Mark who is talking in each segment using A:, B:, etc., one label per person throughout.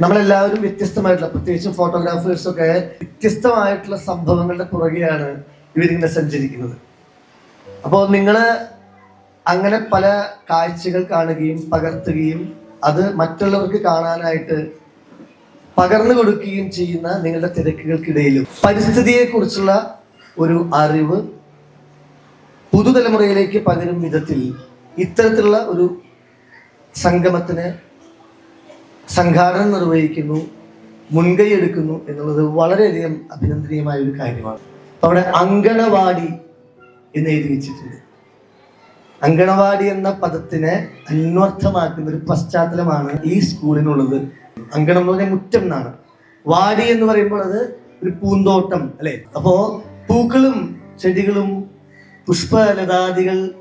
A: നമ്മളെല്ലാവരും വ്യത്യസ്തമായിട്ടുള്ള പ്രത്യേകിച്ചും ഫോട്ടോഗ്രാഫേഴ്സ് ഒക്കെ വ്യത്യസ്തമായിട്ടുള്ള സംഭവങ്ങളുടെ പുറകെയാണ് ഇവരിങ്ങനെ സഞ്ചരിക്കുന്നത്. അപ്പോൾ നിങ്ങൾ അങ്ങനെ പല കാഴ്ചകൾ കാണുകയും പകർത്തുകയും അത് മറ്റുള്ളവർക്ക് കാണാനായിട്ട് പകർന്നു കൊടുക്കുകയും ചെയ്യുന്ന നിങ്ങളുടെ തിരക്കുകൾക്കിടയിലും പരിസ്ഥിതിയെക്കുറിച്ചുള്ള ഒരു അറിവ് പുതുതലമുറയിലേക്ക് പകരും വിധത്തിൽ ഇത്തരത്തിലുള്ള ഒരു സംഗമത്തിന് സംഘാടനം നിർവഹിക്കുന്നു മുൻകൈ എടുക്കുന്നു എന്നുള്ളത് വളരെയധികം അഭിനന്ദനീയമായ ഒരു കാര്യമാണ്. അവിടെ അങ്കണവാടി എന്ന് എഴുതി വെച്ചിട്ടുണ്ട്. അങ്കണവാടി എന്ന പദത്തിനെ അന്വർത്ഥമാക്കുന്ന ഒരു പശ്ചാത്തലമാണ് ഈ സ്കൂളിനുള്ളത്. അങ്കണം എന്ന് പറഞ്ഞാൽ മുറ്റം എന്നാണ്. വാടി എന്ന് പറയുമ്പോൾ അത് ഒരു പൂന്തോട്ടം അല്ലെ? അപ്പോ പൂക്കളും ചെടികളും പുഷ്പലതാദികൾ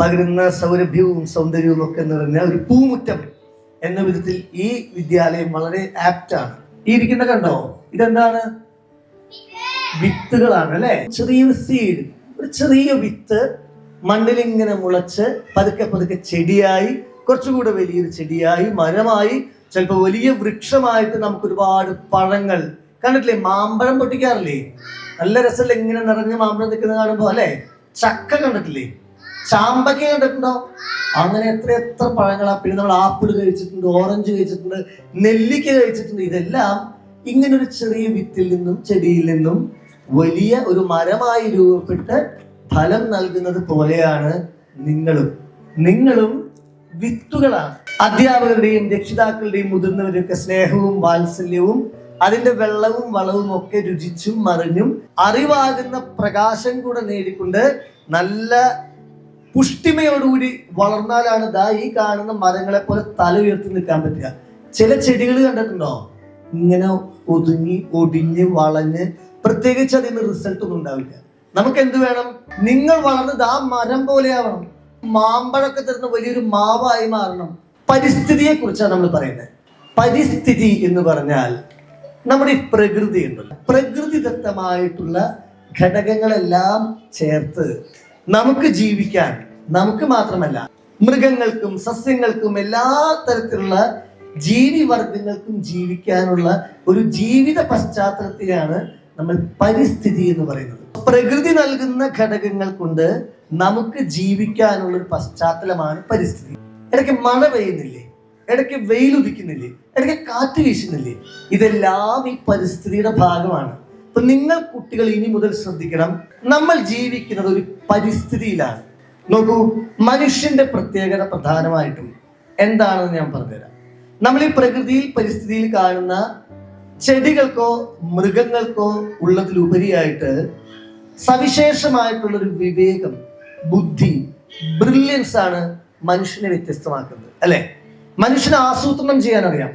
A: പകരുന്ന സൗരഭ്യവും സൗന്ദര്യവും ഒക്കെ നിറഞ്ഞ ഒരു പൂമുറ്റം. എന്ന വിധത്തിൽ ഈ വിദ്യാലയം വളരെ ആപ്റ്റാണ് ഈ ഇരിക്കുന്ന കണ്ടോ? ഇതെന്താണ്? വിത്തുകളാണ് അല്ലെ? ചെറിയൊരു സീഡ് ഒരു ചെറിയ വിത്ത് മണ്ണിലിങ്ങനെ മുളച്ച് പതുക്കെ പതുക്കെ ചെടിയായി കുറച്ചുകൂടെ വലിയൊരു ചെടിയായി മരമായി ചിലപ്പോൾ വലിയ വൃക്ഷമായിട്ട് നമുക്ക് ഒരുപാട് പഴങ്ങൾ കണ്ടിട്ടില്ലേ? മാമ്പഴം പൊട്ടിക്കാറില്ലേ? നല്ല രസമല്ല ഇങ്ങനെ നിറഞ്ഞ മാമ്പഴം നിൽക്കുന്നത് കാണുമ്പോൾ അല്ലേ? ചക്ക കണ്ടിട്ടില്ലേ? ചാമ്പക്ക കണ്ടിട്ടുണ്ടോ? അങ്ങനെ എത്ര എത്ര പഴങ്ങളാ. പിന്നെ നമ്മൾ ആപ്പിൾ കഴിച്ചിട്ടുണ്ട് ഓറഞ്ച് കഴിച്ചിട്ടുണ്ട് നെല്ലിക്ക കഴിച്ചിട്ടുണ്ട്. ഇതെല്ലാം ഇങ്ങനെ ഒരു ചെറിയ വിത്തിൽ നിന്നും ചെടിയിൽ നിന്നും വലിയ ഒരു മരമായി രൂപപ്പെട്ട് ഫലം നൽകുന്നത് പോലെയാണ് നിങ്ങളും. നിങ്ങളും വിത്തുകളാണ്. അധ്യാപകരുടെയും രക്ഷിതാക്കളുടെയും മുതിർന്നവരുടെയൊക്കെ സ്നേഹവും വാത്സല്യവും അതിന്റെ വെള്ളവും വളവും ഒക്കെ രുചിച്ചും മറിഞ്ഞും അറിവാകുന്ന പ്രകാശം കൂടെ നേടിക്കൊണ്ട് നല്ല പുഷ്ടിമയോടുകൂടി വളർന്നാലാണ് ദാ ഈ കാണുന്ന മരങ്ങളെ പോലെ തല ഉയർത്തി നിൽക്കാൻ പറ്റുക. ചില ചെടികൾ കണ്ടിട്ടുണ്ടോ? ഇങ്ങനെ ഒതുങ്ങി ഒടിഞ്ഞ് വളഞ്ഞ് പ്രത്യേകിച്ച് അതിന് റിസൾട്ട് ഒന്നും ഉണ്ടാവില്ല. നമുക്ക് എന്ത് വേണം? നിങ്ങൾ വളർന്നത് ആ മരം പോലെയാവണം മാമ്പഴൊക്കെ തരുന്ന വലിയൊരു മാവായി മാറണം. പരിസ്ഥിതിയെ കുറിച്ചാണ് നമ്മൾ പറയുന്നത്. പരിസ്ഥിതി എന്ന് പറഞ്ഞാൽ നമ്മുടെ ഈ പ്രകൃതി ഉണ്ടല്ലോ. പ്രകൃതിദത്തമായിട്ടുള്ള ഘടകങ്ങളെല്ലാം ചേർത്ത് നമുക്ക് ജീവിക്കാൻ നമുക്ക് മാത്രമല്ല മൃഗങ്ങൾക്കും സസ്യങ്ങൾക്കും എല്ലാ തരത്തിലുള്ള ജീവിവർഗങ്ങൾക്കും ജീവിക്കാനുള്ള ഒരു ജീവിത പശ്ചാത്തലത്തിലാണ് നമ്മൾ പരിസ്ഥിതി എന്ന് പറയുന്നത്. പ്രകൃതി നൽകുന്ന ഘടകങ്ങൾ കൊണ്ട് നമുക്ക് ജീവിക്കാനുള്ള ഒരു പശ്ചാത്തലമാണ് പരിസ്ഥിതി. ഇടയ്ക്ക് മഴ പെയ്യുന്നില്ലേ? ഇടയ്ക്ക് വെയിൽ ഉദിക്കുന്നില്ലേ? ഇടയ്ക്ക് കാറ്റ് വീശുന്നില്ലേ? ഇതെല്ലാം ഈ പരിസ്ഥിതിയുടെ ഭാഗമാണ്. അപ്പൊ നിങ്ങൾ കുട്ടികൾ ഇനി മുതൽ ശ്രദ്ധിക്കണം നമ്മൾ ജീവിക്കുന്നത് ഒരു പരിസ്ഥിതിയിലാണ്. നോക്കൂ മനുഷ്യന്റെ പ്രത്യേകത പ്രധാനമായിട്ടും എന്താണെന്ന് ഞാൻ പറഞ്ഞുതരാം. നമ്മൾ ഈ പ്രകൃതിയിൽ പരിസ്ഥിതിയിൽ കാണുന്ന ചെടികൾക്കോ മൃഗങ്ങൾക്കോ ഉള്ളതിലുപരിയായിട്ട് സവിശേഷമായിട്ടുള്ളൊരു വിവേകം ബുദ്ധി ബ്രില്യൻസ് ആണ് മനുഷ്യനെ വ്യത്യസ്തമാക്കുന്നത് അല്ലെ? മനുഷ്യനെ ആസൂത്രണം ചെയ്യാൻ അറിയാം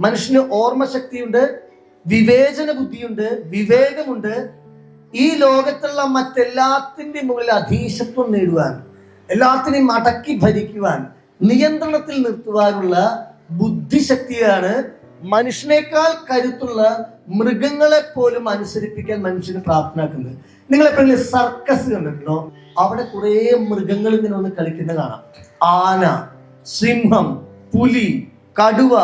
A: മനുഷ്യന് ഓർമ്മശക്തിയുണ്ട് വിവേചന ബുദ്ധിയുണ്ട് വിവേകമുണ്ട്. ഈ ലോകത്തുള്ള മറ്റെല്ലാത്തിന്റെ മുകളിൽ അധീശത്വം നേടുവാൻ എല്ലാത്തിനെയും അടക്കി ഭരിക്കുവാൻ നിയന്ത്രണത്തിൽ നിർത്തുവാനുള്ള ബുദ്ധിശക്തിയാണ് മനുഷ്യനേക്കാൾ കരുത്തുള്ള മൃഗങ്ങളെ പോലും അനുസരിപ്പിക്കാൻ മനുഷ്യന് പ്രാപ്തനാക്കുന്നത്. നിങ്ങൾ എപ്പോഴെങ്കിലും സർക്കസ് കണ്ടിട്ടുണ്ടോ? അവിടെ കുറേ മൃഗങ്ങൾ ഇങ്ങനെ ഒന്ന് കളിക്കുന്ന കാണാം. ആന സിംഹം പുലി കടുവ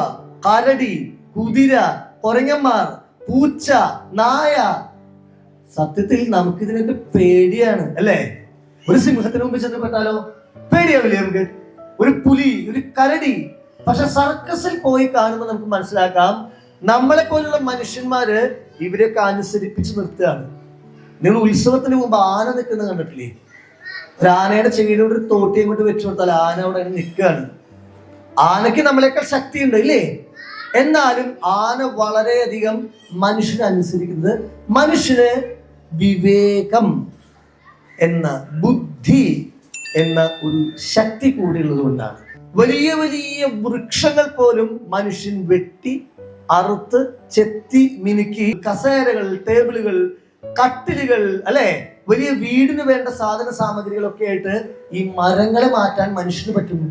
A: കരടി കുതിര കൊരങ്ങന്മാർ പൂച്ച നായ. സത്യത്തിൽ നമുക്കിതിനൊക്കെ പേടിയാണ് അല്ലേ? ഒരു സിംഹത്തിന് മുമ്പ് ചെന്നപ്പെട്ടാലോ? പേടിയാവില്ലേ നമുക്ക് ഒരു പുലി ഒരു കരടി. പക്ഷെ സർക്കസിൽ പോയി കാണുമ്പോൾ നമുക്ക് മനസ്സിലാക്കാം നമ്മളെ പോലുള്ള മനുഷ്യന്മാര് ഇവരെയൊക്കെ അനുസരിപ്പിച്ച് നിർത്തുകയാണ്. നിങ്ങൾ ഉത്സവത്തിന് മുമ്പ് ആന നിൽക്കുന്നത് കണ്ടിട്ടില്ലേ? ഒരു ആനയുടെ ചെവിയുടെ ഒരു തോട്ടിയും കൊണ്ട് വെച്ചു കൊടുത്താൽ ആന അവിടെ നിൽക്കുകയാണ്. ആനയ്ക്ക് നമ്മളെക്കാൾ ശക്തിയുണ്ട് ഇല്ലേ? എന്നാലും ആന വളരെയധികം മനുഷ്യനെ അനുസരിക്കുന്നത് മനുഷ്യന് വിവേകം എന്ന ബുദ്ധി എന്ന ഒരു ശക്തി കൂടിയുള്ളത് കൊണ്ടാണ്. വലിയ വലിയ വൃക്ഷങ്ങൾ പോലും മനുഷ്യൻ വെട്ടി അറുത്ത് ചെത്തി മിനുക്കി കസേരകൾ ടേബിളുകൾ കട്ടിലുകൾ അല്ലെ? വലിയ വീടിന് വേണ്ട സാധന സാമഗ്രികളൊക്കെ ആയിട്ട് ഈ മരങ്ങളെ മാറ്റാൻ മനുഷ്യന് പറ്റുന്നു.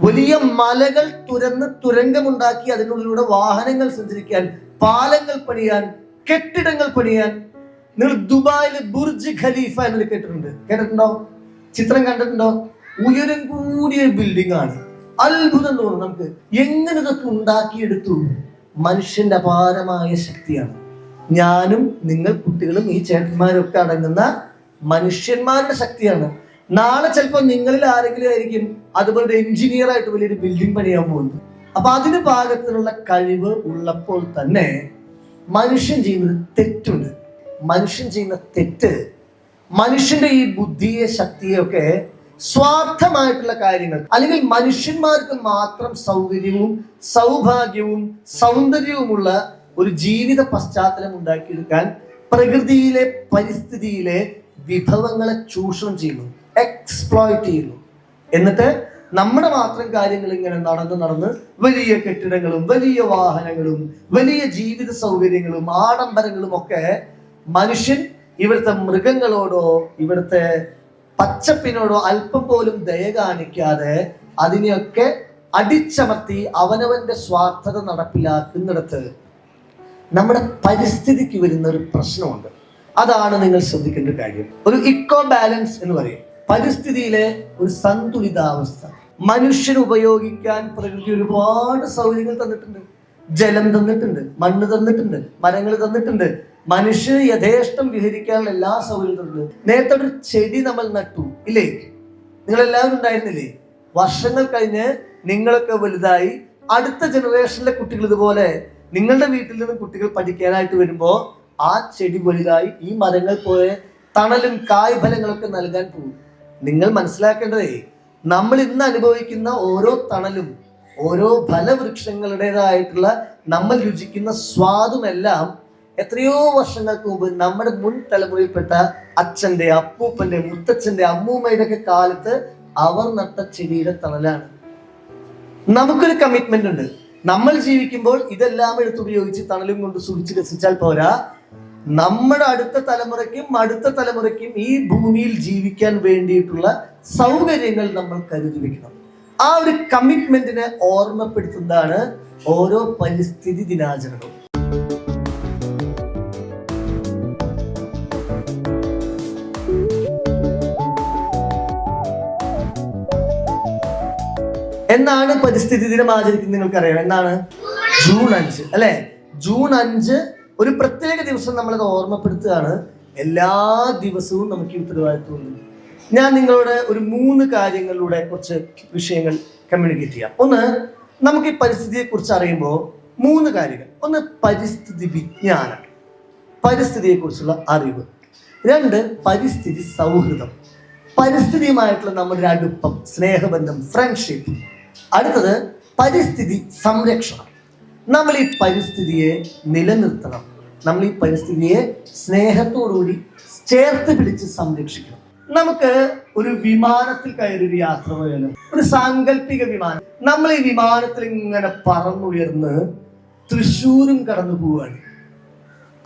A: വലിയ മലകൾ തുരന്ന് തുരങ്കമുണ്ടാക്കി അതിനുള്ളിലൂടെ വാഹനങ്ങൾ സഞ്ചരിക്കാൻ പാലങ്ങൾ പണിയാൻ കെട്ടിടങ്ങൾ പണിയാൻ നിങ്ങൾ ദുബായിൽ ബുർജ് ഖലീഫ എന്ന് കേട്ടിട്ടുണ്ട്. കേട്ടിട്ടുണ്ടോ? ചിത്രം കണ്ടിട്ടുണ്ടോ? ഉയരം കൂടിയ ബിൽഡിംഗ് ആണ്. അത്ഭുതം തോന്നും നമുക്ക്. എങ്ങനെ ഇതൊക്കെ ഉണ്ടാക്കിയെടുത്തു? മനുഷ്യന്റെ അപാരമായ ശക്തിയാണ്. ഞാനും നിങ്ങൾ കുട്ടികളും ഈ ചേട്ടന്മാരൊക്കെ അടങ്ങുന്ന മനുഷ്യന്മാരുടെ ശക്തിയാണ്. നാളെ ചിലപ്പോൾ നിങ്ങളിൽ ആരെങ്കിലും ആയിരിക്കും അതുപോലെ എഞ്ചിനീയർ ആയിട്ട് വലിയൊരു ബിൽഡിംഗ് പണിയാൻ പോകുന്നത്. അപ്പൊ അതിന് പാകത്തിനുള്ള കഴിവ് ഉള്ളപ്പോൾ തന്നെ മനുഷ്യൻ ചെയ്യുന്നത് തെറ്റുണ്ട്. മനുഷ്യൻ ചെയ്യുന്ന തെറ്റ് മനുഷ്യന്റെ ഈ ബുദ്ധിയെ ശക്തിയെ ഒക്കെ സ്വാർത്ഥമായിട്ടുള്ള കാര്യങ്ങൾ അല്ലെങ്കിൽ മനുഷ്യന്മാർക്ക് മാത്രം സൗകര്യവും സൗഭാഗ്യവും സൗന്ദര്യവുമുള്ള ഒരു ജീവിത പശ്ചാത്തലം ഉണ്ടാക്കിയെടുക്കാൻ പ്രകൃതിയിലെ പരിസ്ഥിതിയിലെ വിഭവങ്ങളെ ചൂഷണം ചെയ്യുന്നു എക്സ്പ്ലോയിറ്റ് ചെയ്യുന്നു. എന്നിട്ട് നമ്മുടെ മാത്രം കാര്യങ്ങൾ ഇങ്ങനെ നടന്ന് നടന്ന് വലിയ കെട്ടിടങ്ങളും വലിയ വാഹനങ്ങളും വലിയ ജീവിത സൗകര്യങ്ങളും ആഡംബരങ്ങളും ഒക്കെ മനുഷ്യൻ ഇവിടുത്തെ മൃഗങ്ങളോടോ ഇവിടുത്തെ പച്ചപ്പിനോടോ അല്പം പോലും ദയ കാണിക്കാതെ അതിനെയൊക്കെ അടിച്ചമർത്തി അവനവന്റെ സ്വാർത്ഥത നടപ്പിലാക്കുന്നിടത്ത് നമ്മുടെ പരിസ്ഥിതിക്ക് വരുന്ന ഒരു പ്രശ്നമുണ്ട്. അതാണ് നിങ്ങൾ ശ്രദ്ധിക്കേണ്ട കാര്യം. ഒരു ഇക്കോ ബാലൻസ് എന്ന് പറയും. പരിസ്ഥിതിയിലെ ഒരു സന്തുലിതാവസ്ഥ. മനുഷ്യന് ഉപയോഗിക്കാൻ പ്രകൃതി ഒരുപാട് സൗകര്യങ്ങൾ തന്നിട്ടുണ്ട്. ജലം തന്നിട്ടുണ്ട് മണ്ണ് തന്നിട്ടുണ്ട് മരങ്ങൾ തന്നിട്ടുണ്ട്. മനുഷ്യന് യഥേഷ്ടം വിഹരിക്കാനുള്ള എല്ലാ സൗകര്യങ്ങളും നേരത്തെ ഒരു ചെടി നമ്മൾ നട്ടു ഇല്ലേ? നിങ്ങൾ എല്ലാവരും ഉണ്ടായിരുന്നില്ലേ? വർഷങ്ങൾ കഴിഞ്ഞ് നിങ്ങളൊക്കെ വലുതായി അടുത്ത ജനറേഷനിലെ കുട്ടികൾ ഇതുപോലെ നിങ്ങളുടെ വീട്ടിൽ നിന്ന് കുട്ടികൾ പഠിക്കാനായിട്ട് വരുമ്പോൾ ആ ചെടി വലുതായി ഈ മരങ്ങൾ പോലെ തണലും കായ്ഫലങ്ങളൊക്കെ നൽകാൻ പോകും. നിങ്ങൾ മനസ്സിലാക്കേണ്ടതേ നമ്മൾ ഇന്ന് അനുഭവിക്കുന്ന ഓരോ തണലും ഓരോ ഫലവൃക്ഷങ്ങളുടേതായിട്ടുള്ള നമ്മൾ രുചിക്കുന്ന സ്വാദുമെല്ലാം എത്രയോ വർഷങ്ങൾക്ക് മുമ്പ് നമ്മുടെ മുൻ തലമുറയിൽപ്പെട്ട അച്ഛന്റെ അപ്പൂപ്പന്റെ മുത്തച്ഛന്റെ അമ്മൂമ്മയുടെ ഒക്കെ കാലത്ത് അവർ നട്ട ചെടിയുടെ തണലാണ്. നമുക്കൊരു കമ്മിറ്റ്മെന്റ് ഉണ്ട്. നമ്മൾ ജീവിക്കുമ്പോൾ ഇതെല്ലാം എടുത്തുപയോഗിച്ച് തണലും കൊണ്ട് സൂക്ഷിച്ച് രസിച്ചാൽ പോരാ. നമ്മുടെ അടുത്ത തലമുറയ്ക്കും അടുത്ത തലമുറയ്ക്കും ഈ ഭൂമിയിൽ ജീവിക്കാൻ വേണ്ടിയിട്ടുള്ള സൗകര്യങ്ങൾ നമ്മൾ കരുതി വെക്കണം. ആ ഒരു കമ്മിറ്റ്മെന്റിനെ ഓർമ്മപ്പെടുത്തുന്നതാണ് ഓരോ പരിസ്ഥിതി ദിനാചരണവും എന്നാണ് പരിസ്ഥിതി ദിനം ആചരിക്കുന്നത് നിങ്ങൾക്കറിയാം. എന്നാണ് ജൂൺ അഞ്ച്. അല്ലെ? ജൂൺ അഞ്ച് ഒരു പ്രത്യേക ദിവസം നമ്മളത് ഓർമ്മപ്പെടുത്തുകയാണ്. എല്ലാ ദിവസവും നമുക്ക് ഈ ഉത്തരവാദിത്വമുണ്ട് ഞാൻ നിങ്ങളോട് ഒരു മൂന്ന് കാര്യങ്ങളിലൂടെ കുറച്ച് വിഷയങ്ങൾ കമ്മ്യൂണിക്കേറ്റ് ചെയ്യാം. ഒന്ന് നമുക്ക് ഈ പരിസ്ഥിതിയെ കുറിച്ച് അറിയുമ്പോൾ മൂന്ന് കാര്യങ്ങൾ. ഒന്ന് പരിസ്ഥിതി വിജ്ഞാനം. പരിസ്ഥിതിയെ കുറിച്ചുള്ള അറിവ്. രണ്ട് പരിസ്ഥിതി സൗഹൃദം. പരിസ്ഥിതിയുമായിട്ടുള്ള നമ്മുടെ അടുപ്പം സ്നേഹബന്ധം ഫ്രണ്ട്ഷിപ്പ് അടുത്തത് പരിസ്ഥിതി സംരക്ഷണം. നമ്മൾ ഈ പരിസ്ഥിതിയെ നിലനിർത്തണം. നമ്മൾ ഈ പരിസ്ഥിതിയെ സ്നേഹത്തോടുകൂടി ചേർത്ത് പിടിച്ച് സംരക്ഷിക്കണം. നമുക്ക് ഒരു വിമാനത്തിൽ കയറി ഒരു യാത്ര വേണം ഒരു സാങ്കല്പിക വിമാനം. നമ്മൾ ഈ വിമാനത്തിൽ ഇങ്ങനെ പറന്നുയർന്ന് തൃശ്ശൂരും കടന്നു പോവുകയാണ്.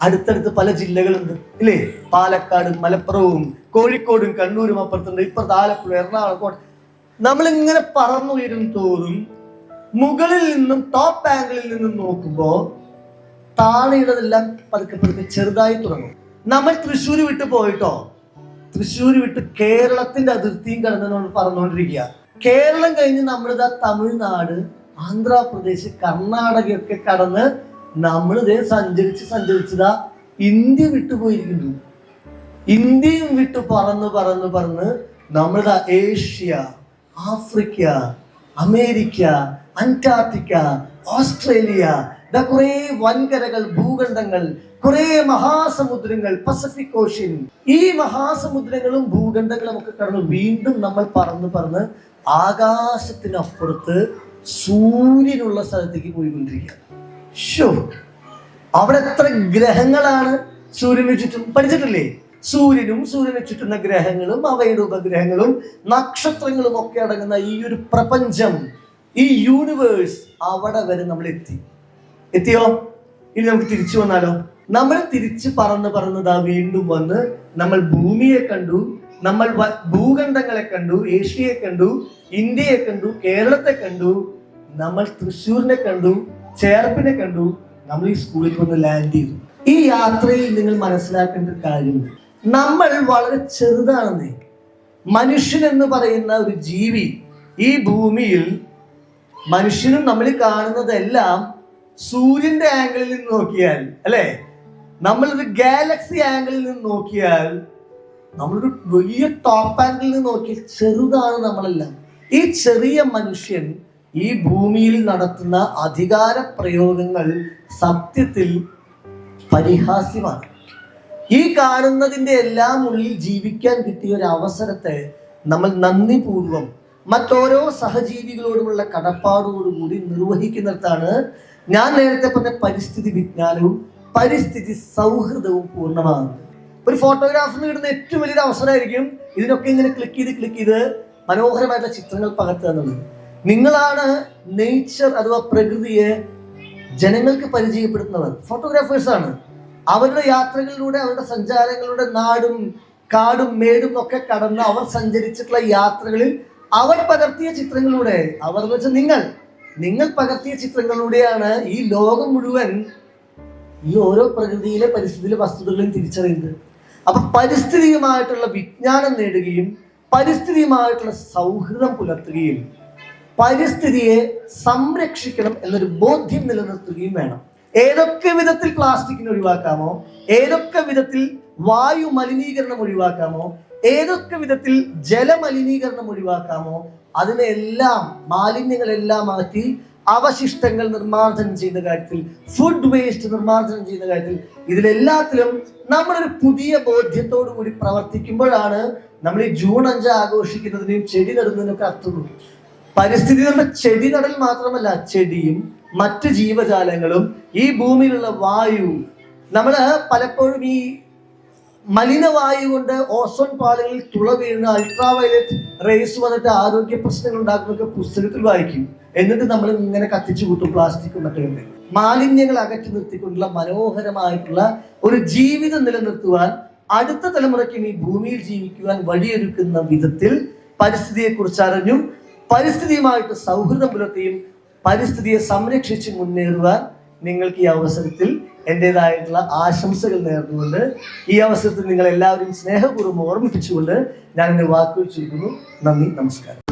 A: അടുത്തടുത്ത് പല ജില്ലകളുണ്ട് ഇല്ലേ? പാലക്കാടും മലപ്പുറവും കോഴിക്കോടും കണ്ണൂരും അപ്പുറത്തുണ്ട്. ഇപ്പുറത്ത് ആലപ്പുഴ എറണാകുളം നമ്മളിങ്ങനെ പറന്നുയരും തോറും മുകളിൽ നിന്നും ടോപ്പ് ആംഗിളിൽ നിന്നും നോക്കുമ്പോൾ താഴെയുള്ളതെല്ലാം പതുക്കെ പതുക്കെ ചെറുതായി തുടങ്ങും. നമ്മൾ തൃശ്ശൂർ വിട്ട് പോയിട്ടോ? തൃശ്ശൂർ വിട്ട് കേരളത്തിന്റെ അതിർത്തിയും കടന്ന് നമ്മൾ പറഞ്ഞുകൊണ്ടിരിക്കുക കേരളം കഴിഞ്ഞ് നമ്മളിതാ തമിഴ്നാട് ആന്ധ്രാപ്രദേശ് കർണാടകയൊക്കെ കടന്ന് നമ്മൾ ഇതേ സഞ്ചരിച്ച് സഞ്ചരിച്ചതാ ഇന്ത്യ വിട്ടുപോയിരിക്കുന്നു ഇന്ത്യയും വിട്ട് പറന്ന് പറന്ന് പറന്ന് നമ്മളിതാ Asia Africa America Antarctica Australia ഇതാ കുറേ വൻകരകൾ ഭൂഖണ്ഡങ്ങൾ കുറേ മഹാസമുദ്രങ്ങൾ പസഫിക് ഓഷ്യൻ. ഈ മഹാസമുദ്രങ്ങളും ഭൂഖണ്ഡങ്ങളും ഒക്കെ കടന്ന് വീണ്ടും നമ്മൾ പറന്ന് പറന്ന് ആകാശത്തിനപ്പുറത്ത് സൂര്യനുള്ള സ്ഥലത്തേക്ക് പോയിക്കൊണ്ടിരിക്കുകയാണ് ഷോ അവിടെ എത്ര ഗ്രഹങ്ങളാണ് സൂര്യന് ചുറ്റും പഠിച്ചിട്ടില്ലേ? സൂര്യനും സൂര്യനെ ചുറ്റുന്ന ഗ്രഹങ്ങളും അവയുടെ ഉപഗ്രഹങ്ങളും നക്ഷത്രങ്ങളും ഒക്കെ അടങ്ങുന്ന ഈ ഒരു പ്രപഞ്ചം ഈ യൂണിവേഴ്സ് അവിടെ വരെ നമ്മൾ എത്തി. എത്തിയോ? ഇനി നമുക്ക് തിരിച്ചു വന്നാലോ? നമ്മൾ തിരിച്ച് പറന്ന് പറന്നതാ വീണ്ടും വന്ന് നമ്മൾ ഭൂമിയെ കണ്ടു നമ്മൾ ഭൂഖണ്ഡങ്ങളെ കണ്ടു ഏഷ്യയെ കണ്ടു ഇന്ത്യയെ കണ്ടു കേരളത്തെ കണ്ടു നമ്മൾ തൃശ്ശൂരിനെ കണ്ടു ചേർപ്പിനെ കണ്ടു നമ്മൾ ഈ സ്കൂളിൽ വന്ന് ലാൻഡ് ചെയ്തു. ഈ യാത്രയിൽ നിങ്ങൾ മനസ്സിലാക്കേണ്ട കാര്യമുണ്ട് നമ്മൾ വളരെ ചെറുതാണെന്നേ. മനുഷ്യൻ എന്ന് പറയുന്ന ഒരു ജീവി ഈ ഭൂമിയിൽ മനുഷ്യനും നമ്മൾ കാണുന്നതെല്ലാം സൂര്യന്റെ ആംഗിളിൽ നിന്ന് നോക്കിയാൽ അല്ലെ? നമ്മളൊരു ഗാലക്സി ആംഗിളിൽ നിന്ന് നോക്കിയാൽ നമ്മളൊരു വലിയ ടോപ്പ് ആംഗിളിൽ നിന്ന് നോക്കിയാൽ ചെറുതാണ് നമ്മളെല്ലാം. ഈ ചെറിയ മനുഷ്യൻ ഈ ഭൂമിയിൽ നടത്തുന്ന അധികാര പ്രയോഗങ്ങൾ സത്യത്തിൽ പരിഹാസ്യമാണ്. ഈ കാണുന്നതിന്റെ എല്ലാം ഉള്ളിൽ ജീവിക്കാൻ കിട്ടിയ ഒരു അവസരത്തെ നമ്മൾ നന്ദിപൂർവം മറ്റോരോ സഹജീവികളോടുമുള്ള കടപ്പാടോടുകൂടി നിർവഹിക്കുന്നിടത്താണ് ഞാൻ നേരത്തെ പറഞ്ഞ പരിസ്ഥിതി വിജ്ഞാനവും പരിസ്ഥിതി സൗഹൃദവും പൂർണമാകുന്നത്. ഒരു ഫോട്ടോഗ്രാഫറിന് കിട്ടുന്ന ഏറ്റവും വലിയൊരു അവസരമായിരിക്കും ഇതിനൊക്കെ ഇങ്ങനെ ക്ലിക്ക് ചെയ്ത് ക്ലിക്ക് ചെയ്ത് മനോഹരമായിട്ടുള്ള ചിത്രങ്ങൾ പകർത്തുക എന്നുള്ളത്. നിങ്ങളാണ് നേച്ചർ അഥവാ പ്രകൃതിയെ ജനങ്ങൾക്ക് പരിചയപ്പെടുത്തുന്നവർ ഫോട്ടോഗ്രാഫേഴ്സ് ആണ്. അവരുടെ യാത്രകളിലൂടെ അവരുടെ സഞ്ചാരങ്ങളുടെ നാടും കാടും മേടും ഒക്കെ കടന്ന് അവർ സഞ്ചരിച്ചിട്ടുള്ള യാത്രകളിൽ അവർ പകർത്തിയ ചിത്രങ്ങളിലൂടെ അവർ എന്ന് വെച്ചാൽ നിങ്ങൾ നിങ്ങൾ പകർത്തിയ ചിത്രങ്ങളിലൂടെയാണ് ഈ ലോകം മുഴുവൻ ഈ ഓരോ പ്രകൃതിയിലെ പരിസ്ഥിതിയിലെ വസ്തുതകളെയും തിരിച്ചറിയുന്നത്. അപ്പൊ പരിസ്ഥിതിയുമായിട്ടുള്ള വിജ്ഞാനം നേടുകയും പരിസ്ഥിതിയുമായിട്ടുള്ള സൗഹൃദം പുലർത്തുകയും പരിസ്ഥിതിയെ സംരക്ഷിക്കണം എന്നൊരു ബോധ്യം നിലനിർത്തുകയും വേണം. ഏതൊക്കെ വിധത്തിൽ പ്ലാസ്റ്റിക്കിനെ ഒഴിവാക്കാമോ? ഏതൊക്കെ വിധത്തിൽ വായു മലിനീകരണം ഒഴിവാക്കാമോ? ഏതൊക്കെ വിധത്തിൽ ജലമലിനീകരണം ഒഴിവാക്കാമോ? അതിനെല്ലാം മാലിന്യങ്ങളെല്ലാം മാറ്റി അവശിഷ്ടങ്ങൾ നിർമ്മാർജനം ചെയ്യുന്ന കാര്യത്തിൽ ഫുഡ് വേസ്റ്റ് നിർമ്മാർജനം ചെയ്യുന്ന കാര്യത്തിൽ ഇതിലെല്ലാത്തിലും നമ്മളൊരു പുതിയ ബോധ്യത്തോടു കൂടി പ്രവർത്തിക്കുമ്പോഴാണ് നമ്മൾ ഈ ജൂൺ അഞ്ച് ആഘോഷിക്കുന്നതിനെയും ചെടി നടുന്നതിനൊക്കെ അർത്ഥമുള്ളൂ പരിസ്ഥിതി നമ്മുടെ ചെടി നടൽ മാത്രമല്ല ചെടിയും മറ്റ് ജീവജാലങ്ങളും ഈ ഭൂമിയിലുള്ള വായു. നമ്മൾ പലപ്പോഴും ഈ മലിനവായു കൊണ്ട് ഓസോൺ പാളികളിൽ തുള വീഴുന്ന അൾട്രാവയലറ്റ് റേസ് വന്നിട്ട് ആരോഗ്യ പ്രശ്നങ്ങൾ ഉണ്ടാക്കുന്നൊക്കെ പുസ്തകത്തിൽ വായിക്കും. എന്നിട്ട് നമ്മൾ ഇങ്ങനെ കത്തിച്ചു കൂട്ടും പ്ലാസ്റ്റിക് മറ്റൊക്കെ മാലിന്യങ്ങൾ അകറ്റി നിർത്തിക്കൊണ്ടുള്ള മനോഹരമായിട്ടുള്ള ഒരു ജീവിതം നിലനിർത്തുവാൻ അടുത്ത തലമുറയ്ക്കും ഈ ഭൂമിയിൽ ജീവിക്കുവാൻ വഴിയൊരുക്കുന്ന വിധത്തിൽ പരിസ്ഥിതിയെ കുറിച്ച് അറിഞ്ഞും പരിസ്ഥിതിയുമായിട്ട് സൗഹൃദം പുലർത്തിയും പരിസ്ഥിതിയെ സംരക്ഷിച്ച് മുന്നേറുവാൻ നിങ്ങൾക്ക് ഈ അവസരത്തിൽ എന്റെതായിട്ടുള്ള ആശംസകൾ നേർന്നുകൊണ്ട് ഈ അവസരത്തിൽ നിങ്ങൾ എല്ലാവരും സ്നേഹപൂർവം ഓർമ്മിപ്പിച്ചുകൊണ്ട് ഞാൻ എന്റെ വാക്കുകൾ ചുരുക്കുന്നു നന്ദി നമസ്കാരം.